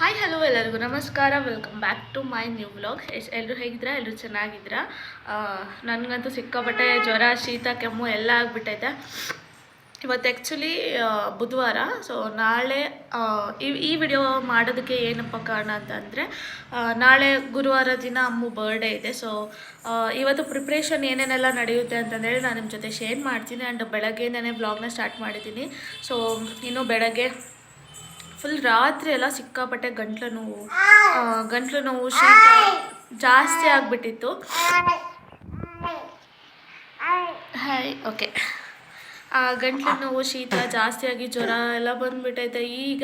Hi hello ಎಲ್ಲರಿಗೂ. ನಮಸ್ಕಾರ. Welcome back to my new blog yes ಎಲ್ಲರೂ ಹೇಗಿದ್ದೀರಾ? ಎಲ್ಲರೂ ಚೆನ್ನಾಗಿದ್ದೀರಾ? ನನಗಂತೂ ಸಿಕ್ಕಾಪಟ್ಟೆ ಜ್ವರ, ಶೀತ, ಕೆಮ್ಮು ಎಲ್ಲ ಆಗಿಬಿಟ್ಟೈತೆ. ಇವತ್ತು ಆ್ಯಕ್ಚುಲಿ ಬುಧವಾರ. ಸೊ ನಾಳೆ ಈ ವಿಡಿಯೋ ಮಾಡೋದಕ್ಕೆ ಏನಪ್ಪ ಕಾರಣ ಅಂತಂದರೆ ನಾಳೆ ಗುರುವಾರ ದಿನ ಅಮ್ಮು ಬರ್ಡೇ ಇದೆ. ಸೊ ಇವತ್ತು ಪ್ರಿಪ್ರೇಷನ್ ಏನೇನೆಲ್ಲ ನಡೆಯುತ್ತೆ ಅಂತಂದೇಳಿ ನಾನು ನಿಮ್ಮ ಜೊತೆ ಶೇರ್ ಮಾಡ್ತೀನಿ. ಆ್ಯಂಡ್ ಬೆಳಗ್ಗೆಯಿಂದನೇ ಬ್ಲಾಗ್ನ ಸ್ಟಾರ್ಟ್ ಮಾಡಿದ್ದೀನಿ. ಸೊ ಇನ್ನು ಬೆಳಗ್ಗೆ ಫುಲ್ ರಾತ್ರಿ ಎಲ್ಲ ಸಿಕ್ಕಾಪಟ್ಟೆ ಗಂಟ್ಲು ನೋವು ಗಂಟ್ಲು ನೋವು ಶೀತ ಜಾಸ್ತಿ ಆಗಿಬಿಟ್ಟಿತ್ತು. Hi okay. ಗಂಟ್ಲು ನೋವು ಶೀತ ಜಾಸ್ತಿಯಾಗಿ ಜ್ವರ ಎಲ್ಲ ಬಂದ್ಬಿಟ್ಟೈತೆ ಈಗ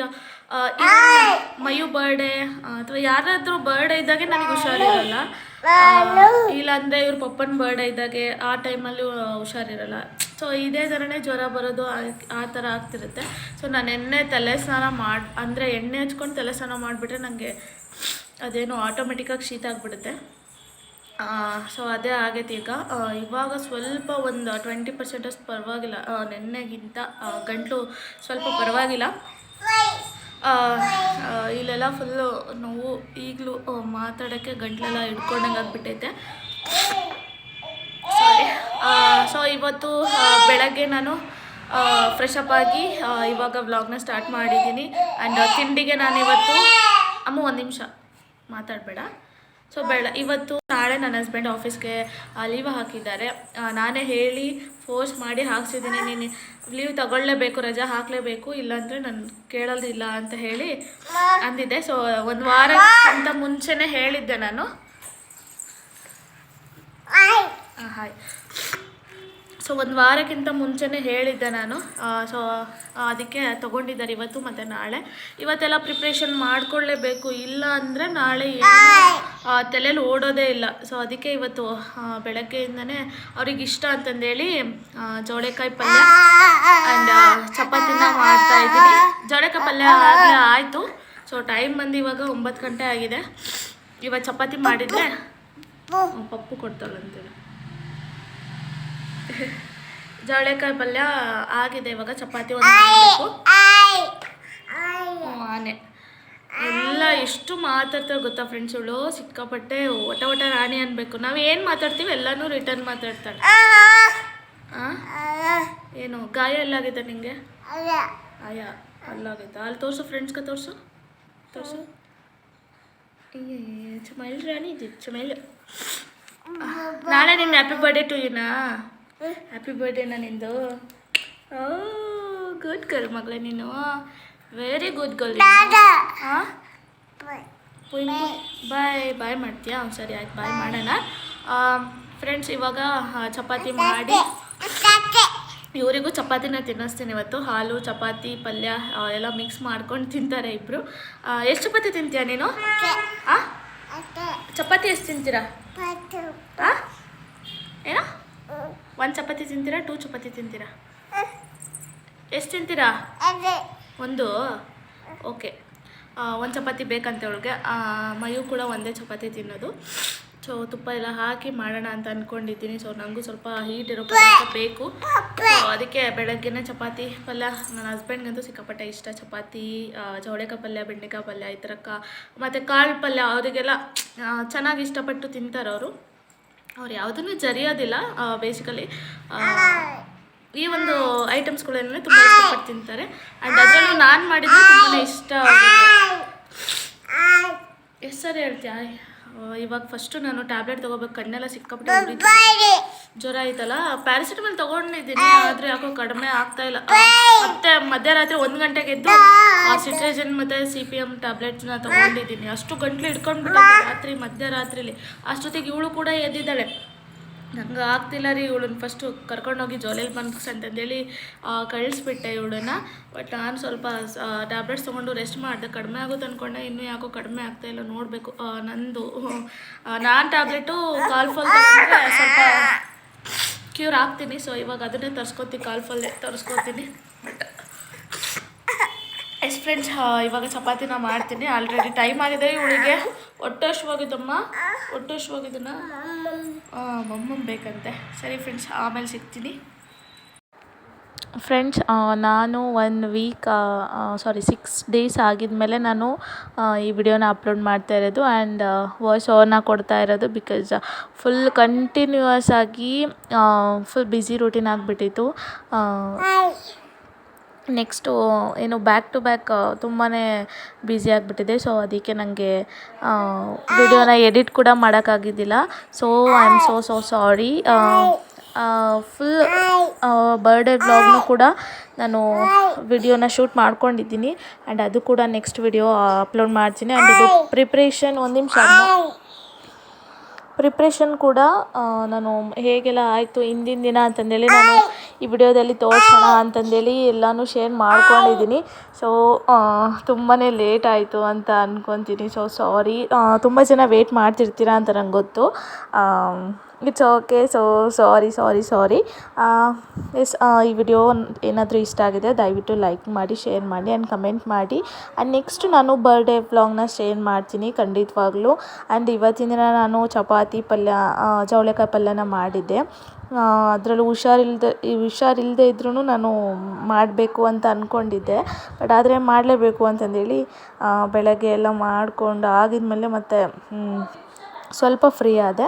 ಮಯು ಬರ್ಡೇ ಅಥವಾ ಯಾರಾದ್ರೂ ಬರ್ಡೇ ಇದ್ದಾಗೆ ನನಗೆ ಹುಷಾರಿರಲ್ಲ. ಇಲ್ಲಾಂದರೆ ಇವ್ರ ಪಪ್ಪನ ಬರ್ಡೇ ಇದ್ದಾಗೆ ಆ ಟೈಮಲ್ಲಿ ಹುಷಾರಿರಲ್ಲ. ಸೊ ಇದೇ ಥರನೇ ಜ್ವರ ಬರೋದು ಆ- ಥರ ಆಗ್ತಿರುತ್ತೆ. ಸೊ ನಾನು ಎಣ್ಣೆ ತಲೆ ಸ್ನಾನ ಮಾಡಿ ಅಂದರೆ ಎಣ್ಣೆ ಹಚ್ಕೊಂಡು ತಲೆ ಸ್ನಾನ ಮಾಡಿಬಿಟ್ರೆ ನನಗೆ ಅದೇನು ಆಟೋಮೆಟಿಕ್ಕಾಗಿ ಶೀತ ಆಗಿಬಿಡುತ್ತೆ. ಸೊ ಅದೇ ಆಗೈತೆ ಈಗ. ಇವಾಗ ಸ್ವಲ್ಪ ಒಂದು ಟ್ವೆಂಟಿ ಪರ್ಸೆಂಟಷ್ಟು ಪರವಾಗಿಲ್ಲ. ನೆನ್ನೆಗಿಂತ ಗಂಟಲು ಸ್ವಲ್ಪ ಪರವಾಗಿಲ್ಲ. ಇಲ್ಲೆಲ್ಲ ಫುಲ್ಲು ನೋವು, ಈಗಲೂ ಮಾತಾಡೋಕ್ಕೆ ಗಂಟ್ಲೆಲ್ಲ ಹಿಡ್ಕೊಂಡಂಗೆ ಆಗಿಬಿಟ್ಟೈತೆ. ಸೊ ಇವತ್ತು ಬೆಳಗ್ಗೆ ನಾನು ಫ್ರೆಶ್ ಆಗಿ ಇವಾಗ ವ್ಲಾಗ್ನ ಸ್ಟಾರ್ಟ್ ಮಾಡಿದ್ದೀನಿ. ಆ್ಯಂಡ್ ತಿಂಡಿಗೆ ನಾನು ಇವತ್ತು ಅಮ್ಮ ಒಂದು ನಿಮಿಷ ಮಾತಾಡಬೇಡ. ಸೊ ಬೇಡ ಇವತ್ತು ನಾಳೆ ನನ್ನ ಹಸ್ಬೆಂಡ್ ಆಫೀಸ್ಗೆ ಲೀವ್ ಹಾಕಿದ್ದಾರೆ. ನಾನೇ ಹೇಳಿ ಫೋರ್ಸ್ ಮಾಡಿ ಹಾಕ್ಸಿದ್ದೀನಿ. ನೀನು ಲೀವ್ ತಗೊಳ್ಳೇಬೇಕು, ರಜಾ ಹಾಕಲೇಬೇಕು, ಇಲ್ಲಾಂದರೆ ನಾನು ಕೇಳೋದಿಲ್ಲ ಅಂತ ಹೇಳಿ ಅಂದಿದ್ದೆ. ಸೊ ಒಂದು ವಾರಕ್ಕಿಂತ ಮುಂಚೆನೇ ಹೇಳಿದ್ದೆ ನಾನು. ಹಾಯ್ ಸೊ ಒಂದು ವಾರಕ್ಕಿಂತ ಮುಂಚೆನೇ ಹೇಳಿದ್ದೆ ನಾನು. ಸೊ ಅದಕ್ಕೆ ತೊಗೊಂಡಿದ್ದಾರೆ ಇವತ್ತು ಮತ್ತು ನಾಳೆ. ಇವತ್ತೆಲ್ಲ ಪ್ರಿಪ್ರೇಷನ್ ಮಾಡಿಕೊಳ್ಳೇಬೇಕು. ಇಲ್ಲ ಅಂದರೆ ನಾಳೆ ಏನು? ತಲೆಯಲ್ಲಿ ಓಡೋದೇ ಇಲ್ಲ. ಸೊ ಅದಕ್ಕೆ ಇವತ್ತು ಬೆಳಗ್ಗೆಯಿಂದನೇ ಅವ್ರಿಗೆ ಇಷ್ಟ ಅಂತಂದೇಳಿ ಜೋಳೆಕಾಯಿ ಪಲ್ಯ ಆ್ಯಂಡ್ ಚಪಾತಿನ ಮಾಡ್ತಾ ಇದ್ದೀನಿ. ಜೋಳೆಕಾಯಿ ಪಲ್ಯ ಆಗಲೇ ಆಯಿತು. ಸೊ ಟೈಮ್ ಬಂದು ಇವಾಗ ಒಂಬತ್ತು ಗಂಟೆ ಆಗಿದೆ. ಇವಾಗ ಚಪಾತಿ ಮಾಡಿದರೆ ಪಪ್ಪು ಕೊಡ್ತಾಳಂತೇಳಿ ಜೋಳೆಕಾಯಿ ಪಲ್ಯ ಆಗಿದೆ ಇವಾಗ ಚಪಾತಿ ಒಂದು ಮಾಡಬೇಕು. ಆನೆ. ಎಲ್ಲ ಎಷ್ಟು ಮಾತಾಡ್ತಾರೆ ಗೊತ್ತಾ ಫ್ರೆಂಡ್ಸ್ ಇವಳು ಸಿಕ್ಕಾಪಟ್ಟೆ ಒಟ ಒಟ ರಾಣಿ ಅನ್ಬೇಕು. ನಾವು ಏನು ಮಾತಾಡ್ತೀವಿ ಎಲ್ಲಾನು ರಿಟರ್ನ್ ಮಾತಾಡ್ತಾಳೆ? ಏನು ಗಾಯ ಎಲ್ಲಾಗಿದೆ ನಿಂಗೆ? ಅಯ್ಯಾ ಅಲ್ಲಾಗೈತಾ ಅಲ್ಲಿ ತೋರಿಸು ಫ್ರೆಂಡ್ಸ್ಗೆ ತೋರ್ಸು. ತೋರ್ಸು. ಚಮೈಲ್ ರಾಣಿ ಇದೆ ಚಮೈಲ್ ನಾಳೆ ನಿನ್ನ ಹ್ಯಾಪಿ ಬರ್ಡೇ ಟು ಯುನಾ ಹ್ಯಾಪಿ ಬರ್ಡೇನಾ ನಿಂದು? ಓ ಗುಡ್ ಗರ್ಲ್ ಮಗಳೇ ನೀನು. Very good girl bye bye ಮಾಡ್ತೀಯಾ ಒಂದು ಸರಿ ಆಯ್ತು. ಬಾಯ್ ಮಾಡೋಣ. ಫ್ರೆಂಡ್ಸ್ ಇವಾಗ ಚಪಾತಿ ಮಾಡಿ ಇವರಿಗೂ ಚಪಾತಿನ ತಿನ್ನಿಸ್ತೀನಿ ಇವತ್ತು. ಹಾಲು ಚಪಾತಿ ಪಲ್ಯ ಎಲ್ಲ ಮಿಕ್ಸ್ ಮಾಡ್ಕೊಂಡು ತಿಂತಾರೆ ಇಬ್ಬರು ಎಷ್ಟು ಚಪಾತಿ ತಿಂತೀಯ ನೀನು? ಚಪಾತಿ ಎಷ್ಟು ತಿಂತೀರಾ? ಏನೋ? ಒಂದು ಚಪಾತಿ ತಿಂತೀರಾ ಟೂ ಚಪಾತಿ ತಿಂತೀರಾ? ಎಷ್ಟು ತಿಂತೀರಾ? ಒಂದು ಓಕೆ ಒಂದು ಚಪಾತಿ ಬೇಕಂತೆ ಅವಳಿಗೆ ಮಯು ಕೂಡ ಒಂದೇ ಚಪಾತಿ ತಿನ್ನೋದು. ಸೊ ತುಪ್ಪ ಎಲ್ಲ ಹಾಕಿ ಮಾಡೋಣ ಅಂತ ಅಂದ್ಕೊಂಡಿದ್ದೀನಿ ಸೊ ನನಗೂ ಸ್ವಲ್ಪ ಹೀಟ್ ಇರೋ ಪದಾರ್ಥ ಬೇಕು. ಅದಕ್ಕೆ ಬೆಳಗ್ಗೆನೇ ಚಪಾತಿ ಪಲ್ಯ. ನನ್ನ ಹಸ್ಬೆಂಡ್ಗಂತೂ ಸಿಕ್ಕಾಪಟ್ಟೆ ಇಷ್ಟ. ಚಪಾತಿ ಆ, ಚೌಳೆಕಾಯಿ ಪಲ್ಯ ಬೆಂಡೆಕಾಯಿ ಪಲ್ಯ ಈ ಥರ ಕಾ ಮತ್ತು ಕಾಳು ಪಲ್ಯ ಅವರಿಗೆಲ್ಲ ಚೆನ್ನಾಗಿ ಇಷ್ಟಪಟ್ಟು ತಿಂತಾರೆ ಅವರು ಅವ್ರು ಯಾವುದನ್ನು ಜರಿಯೋದಿಲ್ಲ ಬೇಸಿಕಲಿ ಈ ಒಂದು ಐಟಮ್ಸ್ಗಳೆಲ್ಲ ತುಂಬ ಇಷ್ಟಪಟ್ಟು ತಿಂತಾರೆ. ಆ್ಯಂಡ್ ಅದರಲ್ಲೂ ನಾನು ಮಾಡಿದ್ರೆ ತುಂಬಾ ಇಷ್ಟ ಎಷ್ಟು ಸರಿ ಹೇಳ್ತೀಯ? ಇವಾಗ ಫಸ್ಟು ನಾನು ಟ್ಯಾಬ್ಲೆಟ್ ತೊಗೋಬೇಕು ಕಣ್ಣೆಲ್ಲ ಸಿಕ್ಕಾಪಟ್ಟೆ. ಜ್ವರ ಆಯ್ತಲ್ಲ? ಪ್ಯಾರಾಸಿಟಮಲ್ ತೊಗೊಂಡಿದ್ದೀನಿ ಆದರೆ ಯಾಕೋ ಕಡಿಮೆ ಆಗ್ತಾ ಇಲ್ಲ. ಮತ್ತೆ ಮಧ್ಯರಾತ್ರಿ ಒಂದು ಗಂಟೆಗೆ ಎದ್ದು ಸಿಟ್ರೇಜನ್ ಮತ್ತು ಸಿ ಪಿ ಎಂ ಟ್ಯಾಬ್ಲೆಟ್ಸ್ನ ತೊಗೊಂಡಿದ್ದೀನಿ. ಅಷ್ಟು ಗಂಟ್ಲು ಇಟ್ಕೊಂಡ್ಬಿಟ್ಟು ರಾತ್ರಿ ಮಧ್ಯರಾತ್ರಿಲಿ. ಅಷ್ಟೊತ್ತಿಗೆ ಇವಳು ಕೂಡ ಎದ್ದಿದ್ದಾಳೆ. ನಂಗೆ ಆಗ್ತಿಲ್ಲ ರೀ ಇವಳನ್ನ ಫಸ್ಟು ಕರ್ಕೊಂಡೋಗಿ ಜೋಲೇಲಿ ಬಂದ್ಸ್ ಅಂತಂದೇಳಿ ಕಳಿಸ್ಬಿಟ್ಟೆ ಇವಳನ್ನ. ಬಟ್ ನಾನು ಸ್ವಲ್ಪ ಟ್ಯಾಬ್ಲೆಟ್ಸ್ ತೊಗೊಂಡು ರೆಸ್ಟ್ ಮಾಡಿದೆ. ಕಡಿಮೆ ಆಗುತ್ತೆ ಅಂದ್ಕೊಂಡೆ ಇನ್ನೂ ಯಾಕೋ ಕಡಿಮೆ ಆಗ್ತಾ ಇಲ್ಲ ನೋಡಬೇಕು. ನಂದು ನಾನು ಟ್ಯಾಬ್ಲೆಟು ಕಾಲ್ ಫಾಲ್ ಸ್ವಲ್ಪ ಕ್ಯೂರ್ ಆಗ್ತೀನಿ. ಸೊ ಇವಾಗ ಅದನ್ನೇ ತರಿಸ್ಕೊತೀನಿ ಕಾಲ್ ಫಾಲ್ ತರಿಸ್ಕೊತೀನಿ. ಬಟ್ ಎಸ್ ಫ್ರೆಂಡ್ಸ್ ಇವಾಗ ಚಪಾತಿನ ಮಾಡ್ತೀನಿ. ಆಲ್ರೆಡಿ ಟೈಮ್ ಆಗಿದೆ ಇವಳಿಗೆ. ಹೊಟ್ಟೆ ಹಶ್ವಾಗಿದ್ದಮ್ಮ ಹೊಟ್ಟೆ ಹಶ್ವಾಗಿದ್ದನ ಮಮ್ಮಮ್ಮ ಬೇಕಂತೆ. ಸರಿ ಫ್ರೆಂಡ್ಸ್ ಆಮೇಲೆ ಸಿಗ್ತೀನಿ. ಫ್ರೆಂಡ್ಸ್ ನಾನು one week sorry six days ಆಗಿದ್ಮೇಲೆ ನಾನು ಈ ವಿಡಿಯೋನ ಅಪ್ಲೋಡ್ ಮಾಡ್ತಾ ಇರೋದು ಆ್ಯಂಡ್ ವಾಯ್ಸ್ ಓವರ್ನ ಕೊಡ್ತಾ ಇರೋದು ಬಿಕಾಸ್ ಫುಲ್ ಕಂಟಿನ್ಯೂಯಸ್ ಆಗಿ ಫುಲ್ ಬ್ಯುಸಿ ರೂಟೀನ್ ಆಗಿಬಿಟ್ಟಿತ್ತು. ನೆಕ್ಸ್ಟು ಏನು ಬ್ಯಾಕ್ ಟು ಬ್ಯಾಕ್ ತುಂಬಾ ಬ್ಯುಸಿ ಆಗಿಬಿಟ್ಟಿದೆ. ಸೊ ಅದಕ್ಕೆ ನನಗೆ ವಿಡಿಯೋನ ಎಡಿಟ್ ಕೂಡ ಮಾಡೋಕ್ಕಾಗಿದ್ದಿಲ್ಲ. So I am so so sorry full birthday ವ್ಲಾಗ್ನು ಕೂಡ ನಾನು ವಿಡಿಯೋನ ಶೂಟ್ ಮಾಡ್ಕೊಂಡಿದ್ದೀನಿ. ಆ್ಯಂಡ್ ಅದು ಕೂಡ ನೆಕ್ಸ್ಟ್ ವಿಡಿಯೋ ಅಪ್ಲೋಡ್ ಮಾಡ್ತೀನಿ. ಆ್ಯಂಡ್ ಇದು ಪ್ರಿಪ್ರೇಷನ್ ಒಂದು ನಿಮಿಷ. ಪ್ರಿಪ್ರೇಷನ್ ಕೂಡ ನಾನು ಹೇಗೆಲ್ಲ ಆಯಿತು ಹಿಂದಿನ ದಿನ ಅಂತಂದೇಳಿ ನಾನು ಈ ವಿಡಿಯೋದಲ್ಲಿ ತೋರಿಸೋಣ ಅಂತಂದೇಳಿ ಎಲ್ಲನೂ ಶೇರ್ ಮಾಡ್ಕೊಂಡಿದ್ದೀನಿ ಸೊ ತುಂಬಾ ಲೇಟ್ ಆಯಿತು ಅಂತ ಅಂದ್ಕೊತೀನಿ ಸೊ ಸಾರಿ ತುಂಬ ಜನ ವೇಟ್ ಮಾಡ್ತಿರ್ತೀರ ಅಂತ ನಂಗೆ ಗೊತ್ತು. It's okay so sorry sorry sorry yes ಈ ವಿಡಿಯೋ ಏನಾದರೂ ಇಷ್ಟ ಆಗಿದೆ, ದಯವಿಟ್ಟು ಲೈಕ್ ಮಾಡಿ ಶೇರ್ ಮಾಡಿ ಆ್ಯಂಡ್ ಕಮೆಂಟ್ ಮಾಡಿ. ಆ್ಯಂಡ್ ನೆಕ್ಸ್ಟ್ ನಾನು ಬರ್ಡೇ ವ್ಲಾಗ್ನ ಶೇರ್ ಮಾಡ್ತೀನಿ ಖಂಡಿತವಾಗ್ಲೂ. ಆ್ಯಂಡ್ ಇವತ್ತಿನ ದಿನ ನಾನು ಚಪಾತಿ ಪಲ್ಯ ಚೌಳೆಕಾಯಿ ಪಲ್ಯನ ಮಾಡಿದ್ದೆ. ಅದರಲ್ಲೂ ಹುಷಾರಿಲ್ದೆ ಈ ಹುಷಾರಿಲ್ಲದೆ ಇದ್ರೂ ನಾನು ಮಾಡಬೇಕು ಅಂತ ಅಂದ್ಕೊಂಡಿದ್ದೆ ಬಟ್ ಆದರೆ ಮಾಡಲೇಬೇಕು ಅಂತಂದೇಳಿ ಬೆಳಗ್ಗೆ ಎಲ್ಲ ಮಾಡಿಕೊಂಡು, ಆಗಿದ್ಮೇಲೆ ಮತ್ತೆ ಸ್ವಲ್ಪ ಫ್ರೀ ಆದೆ.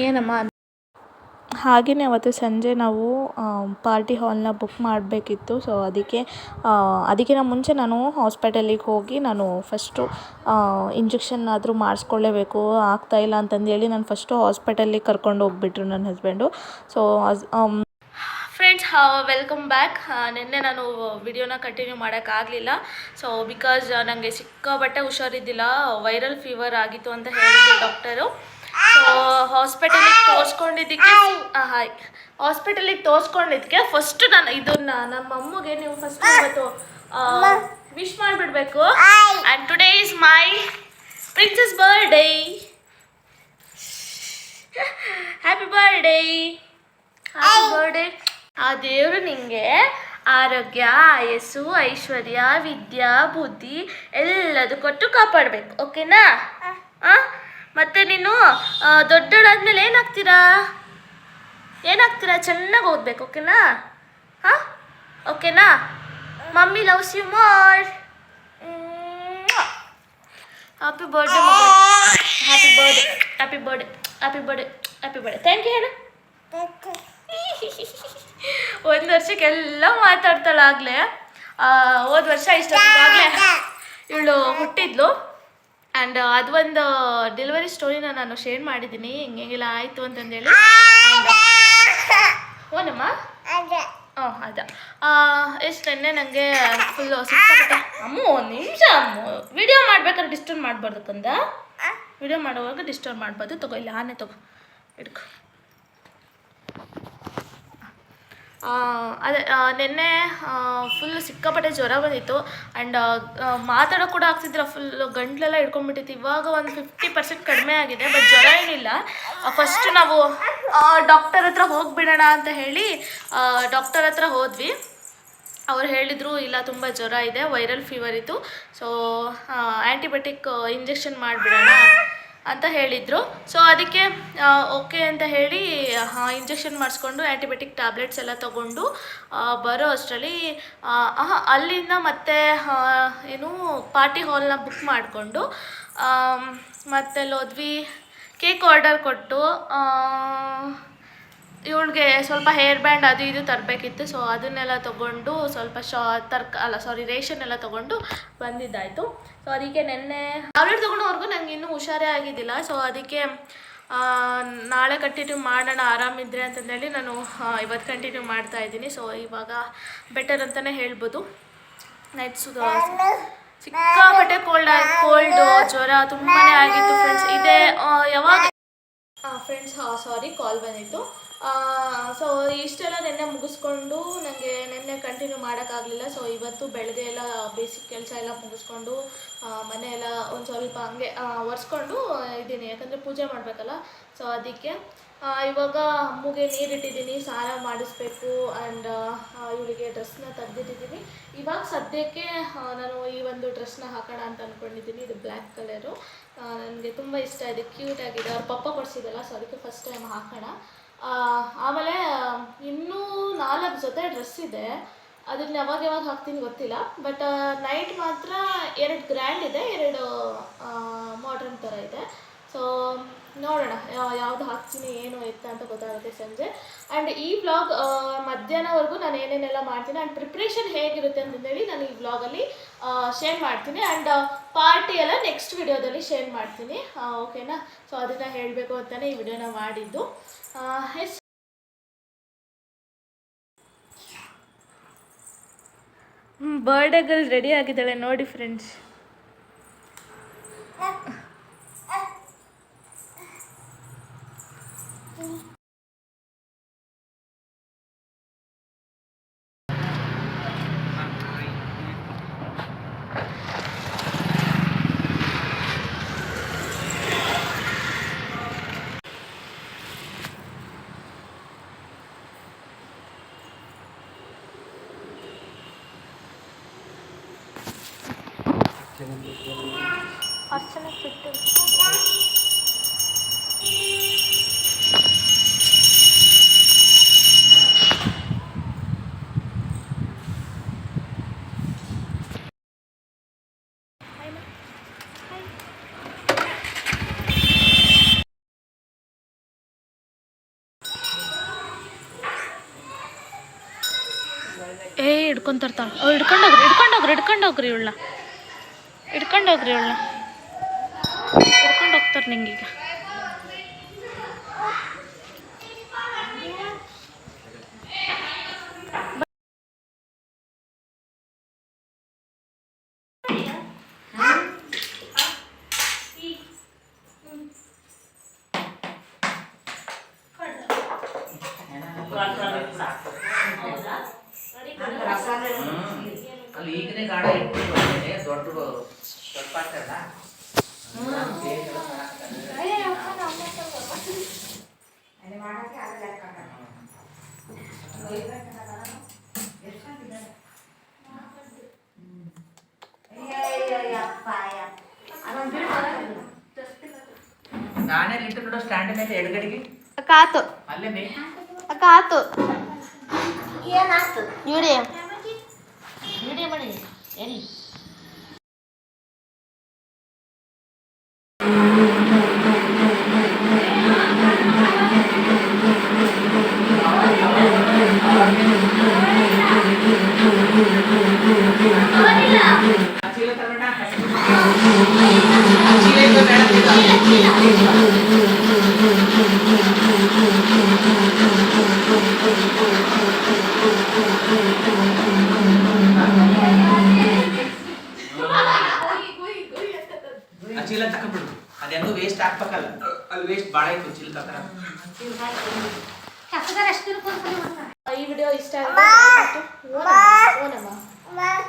ಏನಮ್ಮ ಹಾಗೆಯೇ ಅವತ್ತು ಸಂಜೆ ನಾವು ಪಾರ್ಟಿ ಹಾಲ್ನ ಬುಕ್ ಮಾಡಬೇಕಿತ್ತು. ಸೊ ಅದಕ್ಕೆ ಅದಕ್ಕಿಂತ ಮುಂಚೆ ನಾನು ಹಾಸ್ಪಿಟಲಿಗೆ ಹೋಗಿ ನಾನು ಫಸ್ಟು ಇಂಜೆಕ್ಷನ್ ಆದರೂ ಮಾಡಿಸ್ಕೊಳ್ಳೇಬೇಕು ಆಗ್ತಾಯಿಲ್ಲ ಅಂತಂದೇಳಿ ನಾನು ಫಸ್ಟು ಹಾಸ್ಪಿಟಲಿಗೆ ಕರ್ಕೊಂಡು ಹೋಗ್ಬಿಟ್ರು ನನ್ನ husband so friends welcome back ನಿನ್ನೆ ನಾನು ವಿಡಿಯೋನ ಕಂಟಿನ್ಯೂ ಮಾಡೋಕ್ಕಾಗಲಿಲ್ಲ ಸೊ ಬಿಕಾಸ್ ನನಗೆ ಸಿಕ್ಕಾಬಟ್ಟೆ ಹುಷಾರಿದ್ದಿಲ್ಲ ವೈರಲ್ ಫೀವರ್ ಆಗಿತ್ತು ಅಂತ ಹೇಳಿದ್ರು ಡಾಕ್ಟರು ಸೊ ಹಾಸ್ಪಿಟಲಿಗೆ ತೋರಿಸ್ಕೊಂಡಿದ್ದಕ್ಕೆ ಹಾಯ್. ಹಾಸ್ಪಿಟಲಿಗೆ ತೋರಿಸ್ಕೊಂಡಿದ್ದಕ್ಕೆ ಫಸ್ಟ್ ನಾನು ಇದನ್ನ ನಮ್ಮ ಅಮ್ಮಗೆ ನೀವು ಫಸ್ಟ್ ಇವತ್ತು wish ಮಾಡಿಬಿಡ್ಬೇಕು. And today is my princess birthday happy birthday happy birthday ಆ ದೇವರು ನಿಂಗೆ ಆರೋಗ್ಯ ಆಯಸ್ಸು ಐಶ್ವರ್ಯ ವಿದ್ಯಾ ಬುದ್ಧಿ ಎಲ್ಲದು ಕೊಟ್ಟು ಕಾಪಾಡಬೇಕು. ಓಕೆನಾ ಆ? ಮತ್ತೆ ನೀನು ದೊಡ್ಡೋಳಾದ್ಮೇಲೆ ಏನಾಗ್ತೀರಾ? ಏನಾಗ್ತೀರಾ? ಚೆನ್ನಾಗಿ ಓದ್ಬೇಕು ಓಕೆನಾ? ಹಾಂ? ಓಕೆನಾ? Mummy loves you more happy birthday happy birthday happy birthday happy birthday happy birthday thank you ಹೇಳ. ಒಂದು ವರ್ಷಕ್ಕೆಲ್ಲ ಮಾತಾಡ್ತಾಳಾಗಲೇ. ಹೋದ ವರ್ಷ ಇಷ್ಟ ಇವಳು ಹುಟ್ಟಿದ್ಲು. ಆ್ಯಂಡ್ ಅದು ಒಂದು ಡೆಲಿವರಿ ಸ್ಟೋರಿನ ನಾನು ಶೇರ್ ಮಾಡಿದ್ದೀನಿ. ಹೆಂಗೆ ಹೆಂಗೆಲ್ಲ ಆಯಿತು ಅಂತಂದೇಳಿ. ಓನಮ್ಮ ಹ್ಞೂ ಅದ. ಎಷ್ಟು ನೆನ್ನೆ ನನಗೆ ಫುಲ್ಲು ಸಿಕ್ಕಾಪಟ್ಟೆ. ಅಮ್ಮ ಒಂದು ನಿಮಿಷ ಅಮ್ಮ. ವಿಡಿಯೋ ಮಾಡ್ಬೇಕಾದ್ರೆ ಡಿಸ್ಟರ್ಬ್ ಮಾಡಬಾರ್ದು ಕಂದ ವಿಡಿಯೋ ಮಾಡುವಾಗ ಡಿಸ್ಟರ್ಬ್ ಮಾಡ್ಬಾರ್ದು. ತಗೋ ಇಲ್ಲಿ ಆನೆ ತಗೋ. ಹಿಡ್ಕೊ ಆ, ಅದೇ ನಿನ್ನೆ ಫುಲ್ ಸಿಕ್ಕಾಪಟ್ಟೆ ಜ್ವರ ಬಂದಿತ್ತು ಆ್ಯಂಡ್ ಮಾತಾಡೋ ಕೂಡ ಆಗ್ತಿದ್ದಿಲ್ಲ ಫುಲ್ ಗಂಟ್ಲೆಲ್ಲ ಹಿಡ್ಕೊಂಡ್ಬಿಟ್ಟಿತ್ತು. ಇವಾಗ ಒಂದು ಫಿಫ್ಟಿ ಪರ್ಸೆಂಟ್ ಕಡಿಮೆ ಆಗಿದೆ ಬಟ್ ಜ್ವರ ಏನಿಲ್ಲ. ಫಸ್ಟ್ ನಾವು ಡಾಕ್ಟರ್ ಹತ್ರ ಹೋಗಿಬಿಡೋಣ ಅಂತ ಹೇಳಿ ಡಾಕ್ಟರ್ ಹತ್ರ ಹೋದ್ವಿ. ಅವ್ರು ಹೇಳಿದರು, ಇಲ್ಲ, ತುಂಬ ಜ್ವರ ಇದೆ ವೈರಲ್ ಫೀವರ್ ಇತ್ತು. ಸೊ ಆ್ಯಂಟಿಬಯೋಟಿಕ್ ಇಂಜೆಕ್ಷನ್ ಮಾಡಿಬಿಡೋಣ. ಅಂತ ಹೇಳಿದರು. ಸೊ ಅದಕ್ಕೆ ಓಕೆ ಅಂತ ಹೇಳಿ ಇಂಜೆಕ್ಷನ್ ಮಾಡಿಸ್ಕೊಂಡು ಆ್ಯಂಟಿಬಯೋಟಿಕ್ ಟ್ಯಾಬ್ಲೆಟ್ಸ್ ಎಲ್ಲ ತೊಗೊಂಡು ಬರೋ ಅಷ್ಟರಲ್ಲಿ ಅಲ್ಲಿಂದ ಮತ್ತೆ ಏನು ಪಾರ್ಟಿ ಹಾಲ್ನ ಬುಕ್ ಮಾಡಿಕೊಂಡು ಮತ್ತೆ ಹೋದ್ವಿ ಕೇಕ್ ಆರ್ಡರ್ ಕೊಟ್ಟು ಇವಳಿಗೆ ಸ್ವಲ್ಪ ಹೇರ್ ಬ್ಯಾಂಡ್ ಅದು ಇದು ತರಬೇಕಿತ್ತು. ಸೊ ಅದನ್ನೆಲ್ಲ ತೊಗೊಂಡು ಸ್ವಲ್ಪ ಶಾ, ತರ್ಕ, ಅಲ್ಲ ಸಾರಿ ರೇಷನ್ ಎಲ್ಲ ತೊಗೊಂಡು ಬಂದಿದ್ದಾಯಿತು. ಸೊ ಅದಕ್ಕೆ ನೆನ್ನೆ ಟ್ಯಾಬ್ಲೆಟ್ ತೊಗೊಂಡವ್ರಿಗೂ ನಂಗೆ ಇನ್ನೂ ಹುಷಾರೇ ಆಗಿದ್ದಿಲ್ಲ. ಸೊ ಅದಕ್ಕೆ ನಾಳೆ ಕಂಟಿನ್ಯೂ ಮಾಡೋಣ ಆರಾಮಿದ್ರೆ ಅಂತಂದೇಳಿ ನಾನು ಇವತ್ತು ಕಂಟಿನ್ಯೂ ಮಾಡ್ತಾ ಇದ್ದೀನಿ. ಸೊ ಇವಾಗ ಬೆಟರ್ ಅಂತಲೇ ಹೇಳ್ಬೋದು. ನೈಟ್ ಸುದ ಸಿಕ್ಕಾಪಟ್ಟೆ ಕೋಲ್ಡ್ ಕೋಲ್ಡು ಜ್ವರ ತುಂಬಾ ಆಗಿತ್ತು ಫ್ರೆಂಡ್ಸ್ ಇದೇ ಯಾವಾಗ ಫ್ರೆಂಡ್ಸ್ ಸಾರಿ ಕಾಲ್ ಬಂದಿತ್ತು. ಸೊ ಇಷ್ಟೆಲ್ಲ ನೆನ್ನೆ ಮುಗಿಸ್ಕೊಂಡು ನನಗೆ ನೆನ್ನೆ ಕಂಟಿನ್ಯೂ ಮಾಡೋಕ್ಕಾಗಲಿಲ್ಲ. ಸೊ ಇವತ್ತು ಬೆಳಗ್ಗೆ ಎಲ್ಲ ಬೇಸಿಕ್ ಕೆಲಸ ಎಲ್ಲ ಮುಗಿಸ್ಕೊಂಡು ಮನೆ ಎಲ್ಲ ಒಂದು ಸ್ವಲ್ಪ ಹಂಗೆ ಒರೆಸ್ಕೊಂಡು ಇದ್ದೀನಿ. ಯಾಕಂದರೆ ಪೂಜೆ ಮಾಡಬೇಕಲ್ಲ. ಸೊ ಅದಕ್ಕೆ ಇವಾಗ ಅಮ್ಮಗೆ ನೀರಿಟ್ಟಿದ್ದೀನಿ ಸ್ನಾನ ಮಾಡಿಸ್ಬೇಕು ಆ್ಯಂಡ್ ಇವಳಿಗೆ ಡ್ರೆಸ್ನ ತೆಗೆದಿಟ್ಟಿದ್ದೀನಿ. ಇವಾಗ ಸದ್ಯಕ್ಕೆ ನಾನು ಈ ಒಂದು ಡ್ರೆಸ್ನ ಹಾಕೋಣ ಅಂತ ಅಂದ್ಕೊಂಡಿದ್ದೀನಿ ಇದು ಬ್ಲ್ಯಾಕ್ ಕಲರು ನನಗೆ ತುಂಬ ಇಷ್ಟ. ಇದೆ ಕ್ಯೂಟ್ ಆಗಿದೆ. ಅವ್ರ ಪಪ್ಪ ಕೊಡಿಸಿದಲ್ಲ ಸೊ ಅದಕ್ಕೆ ಫಸ್ಟ್ ಟೈಮ್ ಹಾಕೋಣ. ಆಮೇಲೆ, ಇನ್ನೂ ನಾಲ್ಕು ಜೊತೆ ಡ್ರೆಸ್ ಇದೆ. ಅದನ್ನ ಯಾವಾಗ ಯಾವಾಗ ಹಾಕ್ತೀನಿ ಗೊತ್ತಿಲ್ಲ. ಬಟ್ ನೈಟ್ ಮಾತ್ರ ಎರಡು ಗ್ರ್ಯಾಂಡ್ ಇದೆ, ಎರಡು ಮಾಡ್ರನ್ ಥರ ಇದೆ. ಸೊ ನೋಡೋಣ ಯಾವ್ದು ಹಾಕ್ತೀನಿ, ಏನು ಎತ್ತ ಅಂತ ಗೊತ್ತಾಗುತ್ತೆ ಸಂಜೆ. ಆ್ಯಂಡ್ ಈ ಬ್ಲಾಗ್ ಮಧ್ಯಾಹ್ನವರೆಗೂ ನಾನು ಏನೇನೆಲ್ಲ ಮಾಡ್ತೀನಿ ಆ್ಯಂಡ್ ಪ್ರಿಪ್ರೇಷನ್ ಹೇಗಿರುತ್ತೆ ಅಂತಂದೇಳಿ ನಾನು ಈ ಬ್ಲಾಗಲ್ಲಿ ಶೇರ್ ಮಾಡ್ತೀನಿ. ಆ್ಯಂಡ್ ಪಾರ್ಟಿ ಎಲ್ಲ ನೆಕ್ಸ್ಟ್ ವಿಡಿಯೋದಲ್ಲಿ ಶೇರ್ ಮಾಡ್ತೀನಿ. ಓಕೆನಾ ಸೊ ಅದನ್ನು ಹೇಳಬೇಕು ಅಂತಲೇ ಈ ವಿಡಿಯೋನ ಮಾಡಿದ್ದು. ಎಸ್ ಗರ್ಲ್ ರೆಡಿ ಆಗಿದ್ದಾಳೆ ನೋಡಿ ಫ್ರೆಂಡ್ಸ್ ಏ ಹಿಡ್ಕೊಂತರ್ತಾಳ. ಅವ್ರು ಹಿಡ್ಕೊಂಡೋಗ್ರಿ ಹಿಡ್ಕೊಂಡೋಗ್ರಿ ಹಿಡ್ಕೊಂಡೋಗ್ರಿ ಇವಳನ್ನ. ಹಿಡ್ಕೊಂಡೋಗ್ರಿ ಇವಳನ್ನ. ಹಿಡ್ಕೊಂಡು ಹೋಗ್ತಾರೆ ನಿಂಗೀಗ. ನಾನೇ ಇಟ್ಟು ನೋಡೋ ಸ್ಟ್ಯಾಂಡ್ ಮೇಲೆ ಎಡಗಡೆಗೆ. ಅಕ್ಕ ಆತು. ಅಲ್ಲೇ ಮೇ ಅಕ್ಕ ಆತು. ವಿಡಿಯೋ ವಿಡಿಯೋ ಮಾಡಿ. ಎಲ್ಲಿ? ಆಗ್ಬೇಕಲ್ಲ ಅಲ್ಲಿ. ವೇಸ್ಟ್ ಭಾಳ ಇತ್ತು ಚಿಲ್ಕ ಈ ವಿಡಿಯೋ ಇಷ್ಟ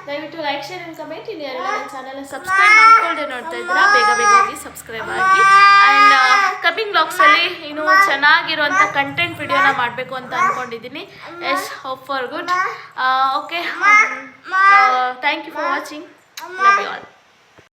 ದಯವಿಟ್ಟು ಲೈಕ್ ಶೇರ್ ಅಂಡ್ ಕಮೆಂಟ್ ಇನ್ನು ಎಲ್ಲ ನನ್ನ ಚಾನಲ್ ಸಬ್ಸ್ಕ್ರೈಬ್ ಮಾಡ್ಕೊಳ್ಳದೆ ನೋಡ್ತಾ ಇದ್ದೀರಾ ಬೇಗ ಬೇಗ ಹೋಗಿ ಸಬ್ಸ್ಕ್ರೈಬ್ ಆಗಿ. ಆ್ಯಂಡ್ ಕಮಿಂಗ್ ಬ್ಲಾಗ್ಸಲ್ಲಿ ಇನ್ನೂ ಚೆನ್ನಾಗಿರುವಂಥ ಕಂಟೆಂಟ್ ವಿಡಿಯೋನ ಮಾಡಬೇಕು ಅಂತ ಅಂದ್ಕೊಂಡಿದ್ದೀನಿ yes hope for good okay thank you for watching love you all